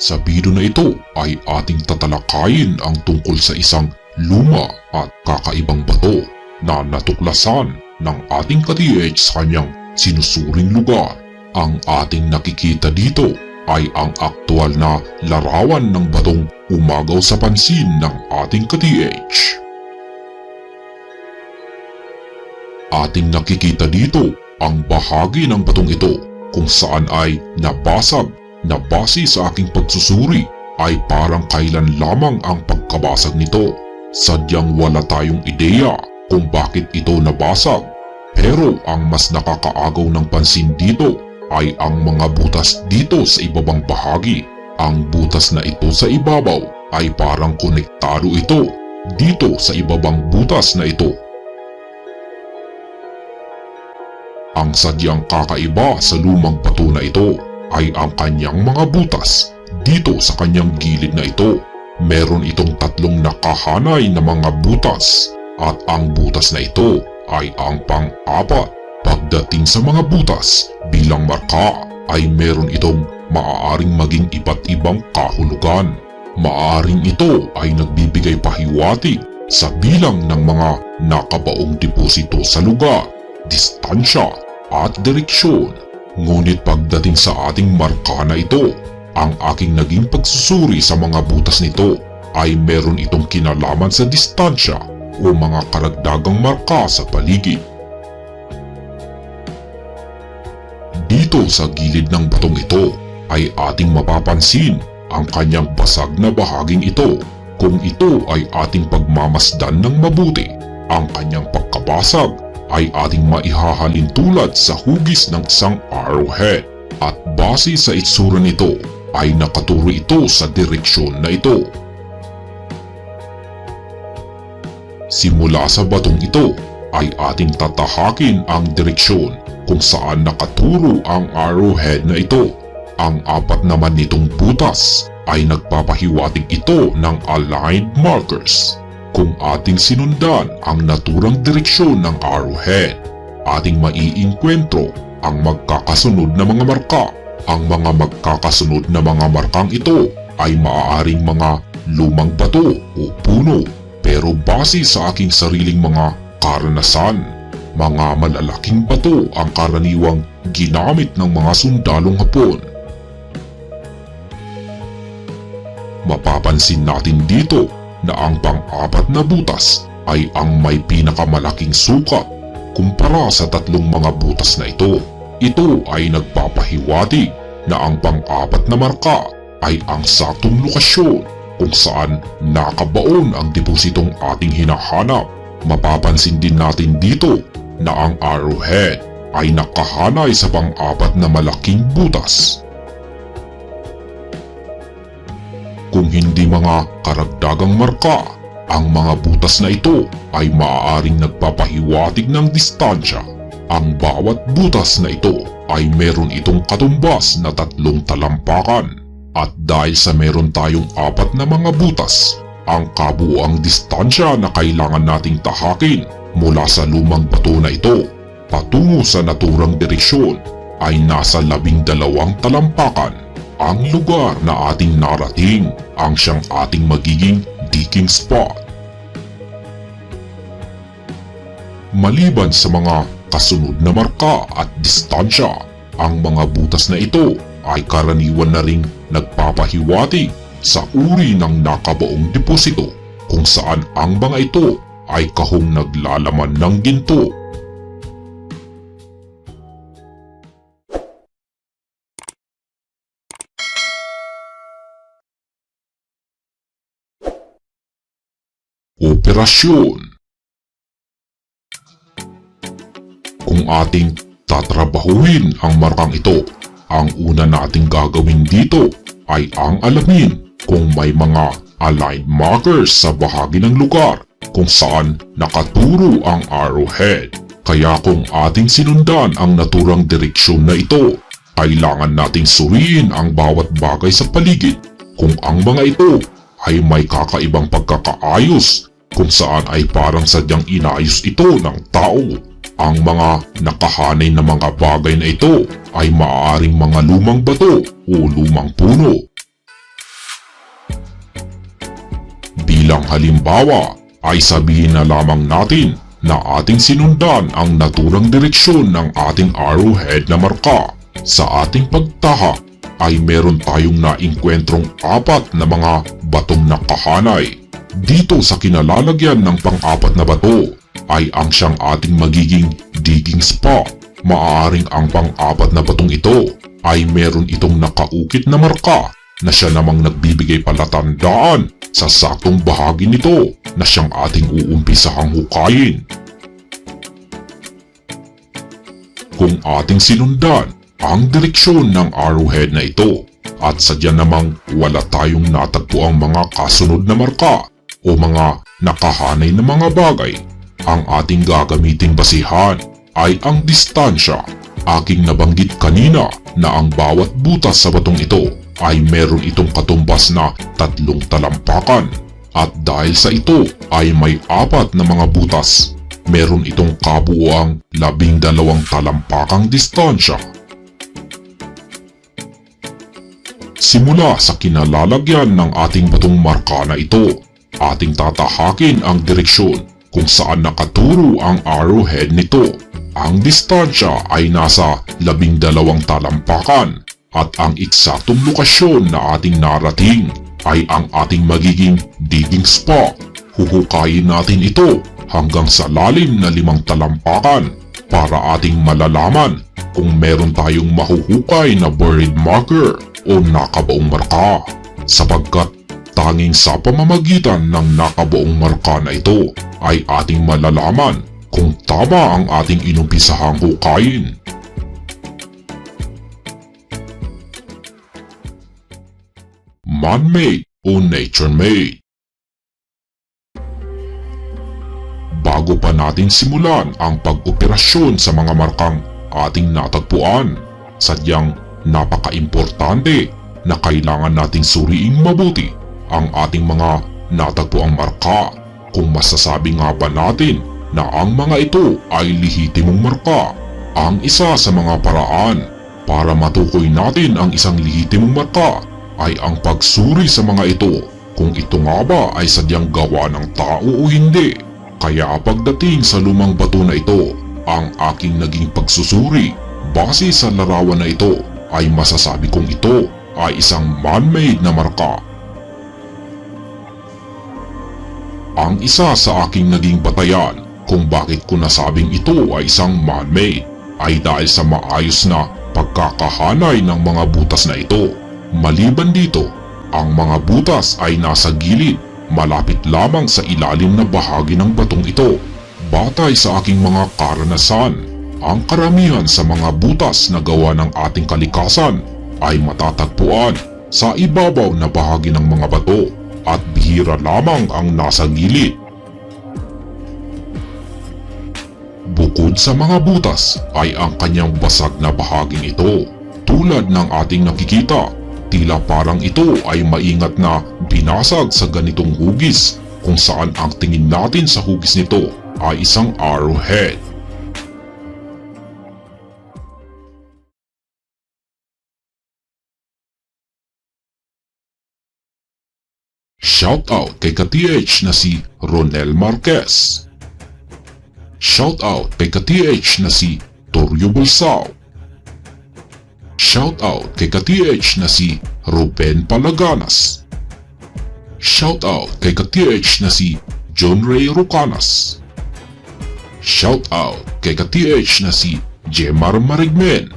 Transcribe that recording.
Sa video na ito ay ating tatalakayin ang tungkol sa isang luma at kakaibang bato na natuklasan ng ating ka-TH sa kanyang sinusuring lugar. Ang ating nakikita dito ay ang aktual na larawan ng batong umagaw sa pansin ng ating ka-TH. Ating nakikita dito ang bahagi ng batong ito kung saan ay nabasag na base sa aking pagsusuri ay parang kailan lamang ang pagkabasag nito. Sadyang wala tayong ideya kung bakit ito nabasag. Pero ang mas nakakaagaw ng pansin dito ay ang mga butas dito sa ibabang bahagi. Ang butas na ito sa ibabaw ay parang konektado ito dito sa ibabang butas na ito. Ang sadyang kakaiba sa lumang bato na ito ay ang kanyang mga butas dito sa kanyang gilid na ito. Meron itong tatlong nakahanay na mga butas at ang butas na ito ay ang pang-apat. Pagdating sa mga butas bilang marka ay meron itong maaaring maging iba't ibang kahulugan. Maaring ito ay nagbibigay pahiwatig sa bilang ng mga nakabaong deposito sa lugar, distansya at direksyon. Ngunit pagdating sa ating marka na ito, ang aking naging pagsusuri sa mga butas nito ay meron itong kinalaman sa distansya o mga karagdagang marka sa paligid. Dito sa gilid ng batong ito ay ating mapapansin ang kanyang basag na bahaging ito. Kung ito ay ating pagmamasdan ng mabuti, ang kanyang pagkabasag ay ating maihahalin tulad sa hugis ng isang arrowhead. At base sa itsura nito ay nakaturo ito sa direksyon na ito. Simula sa batong ito ay ating tatahakin ang direksyon kung saan nakaturo ang arrowhead na ito. Ang apat naman nitong butas ay nagpapahiwatig ito ng aligned markers. Kung ating sinundan ang naturang direksyon ng arrowhead, ating maiinkwentro ang magkakasunod na mga marka. Ang mga magkakasunod na mga markang ito ay maaaring mga lumang bato o puno pero base sa aking sariling mga karanasan, mga malalaking bato ang karaniwang ginamit ng mga sundalong hapon. Mapapansin natin dito na ang pang-apat na butas ay ang may pinakamalaking sukat kumpara sa tatlong mga butas na ito. Ito ay nagpapahiwatig na ang pang-apat na marka ay ang saktong lokasyon kung saan nakabaon ang depositong ating hinahanap. Mapapansin din natin dito na ang arrowhead ay nakahanay sa pang-apat na malaking butas. Kung hindi mga karagdagang marka, ang mga butas na ito ay maaaring nagpapahiwatig ng distansya. Ang bawat butas na ito ay meron itong katumbas na tatlong talampakan. At dahil sa meron tayong apat na mga butas, ang kabuuang distansya na kailangan nating tahakin mula sa lumang bato na ito patungo sa naturang direksyon ay nasa labing dalawang talampakan. Ang lugar na ating narating ang siyang ating magiging digging spot. Maliban sa mga kasunod na marka at distansya, ang mga butas na ito ay karaniwan na ring nagpapahiwatig sa uri ng nakabaong deposito kung saan ang mga ito ay kahong naglalaman ng ginto. Operasyon Kung ating tatrabahuhin ang markang ito, ang una nating gagawin dito ay ang alamin kung may mga aligned markers sa bahagi ng lugar kung saan nakaturo ang arrowhead. Kaya kung ating sinundan ang naturang direksyon na ito, kailangan nating suriin ang bawat bagay sa paligid kung ang mga ito ay may kakaibang pagkakaayos kung saan ay parang sadyang inayos ito ng tao ang mga nakahanay na mga bagay na ito ay maaaring mga lumang bato o lumang puno. Bilang halimbawa ay sabihin na lamang natin na ating sinundan ang naturang direksyon ng ating arrowhead na marka. Sa ating pagtaha ay meron tayong naingkwentrong apat na mga batong nakahanay dito sa kinalalagyan ng pang-apat na bato ay ang siyang ating magiging digging spot. Maaaring ang pang-apat na batong ito ay meron itong nakaukit na marka na siya namang nagbibigay palatandaan sa saktong bahagi nito na siyang ating uumpisahang hukayin. Kung ating sinundan ang direksyon ng arrowhead na ito at sadya namang wala tayong natagpuang mga kasunod na marka o mga nakahanay na mga bagay, ang ating gagamiting basihan ay ang distansya. Aking nabanggit kanina na ang bawat butas sa batong ito ay meron itong katumbas na tatlong talampakan. At dahil sa ito ay may apat na mga butas, meron itong kabuuang labing dalawang talampakang distansya. Simula sa kinalalagyan ng ating batong marka na ito, ating tatahakin ang direksyon kung saan nakaturo ang arrowhead nito. Ang distansya ay nasa labing dalawang talampakan at ang eksaktong lokasyon na ating narating ay ang ating magiging digging spot. Huhukayin natin ito hanggang sa lalim na limang talampakan para ating malalaman kung meron tayong mahuhukay na buried marker o nakabaong marka. Sapagkat tanging sa pamamagitan ng nakabaong marka na ito ay ating malalaman kung tama ang ating inumpisahang hukayin. Man-made o nature-made Bago pa natin simulan ang pag-operasyon sa mga markang ating natagpuan, sadyang napaka-importante na kailangan nating suriing mabuti ang ating mga natagpuang marka kung masasabi nga ba natin na ang mga ito ay lihitimong marka. Ang isa sa mga paraan para matukoy natin ang isang lihitimong marka ay ang pagsuri sa mga ito kung ito nga ba ay sadyang gawa ng tao o hindi. Kaya pagdating sa lumang bato na ito, ang aking naging pagsusuri base sa larawan na ito ay masasabi kong ito ay isang man-made na marka. Ang isa sa aking naging batayan kung bakit ko nasabing ito ay isang man-made ay dahil sa maayos na pagkakahanay ng mga butas na ito. Maliban dito, ang mga butas ay nasa gilid malapit lamang sa ilalim na bahagi ng batong ito. Batay sa aking mga karanasan, ang karamihan sa mga butas na gawa ng ating kalikasan ay matatagpuan sa ibabaw na bahagi ng mga bato at bihira lamang ang nasa gilid. Bukod sa mga butas ay ang kanyang basag na bahaging ito. Tulad ng ating nakikita, tila parang ito ay maingat na binasag sa ganitong hugis kung saan ang tingin natin sa hugis nito ay isang arrowhead. Shoutout kay ka-TH na si Ronel Marquez. Shoutout kay ka-TH na si Torrio Bulsao. Shoutout kay ka-TH na si Ruben Palaganas. Shoutout kay ka-TH na si John Ray Rucanas. Shoutout kay ka-TH na si Jemar Marigmen.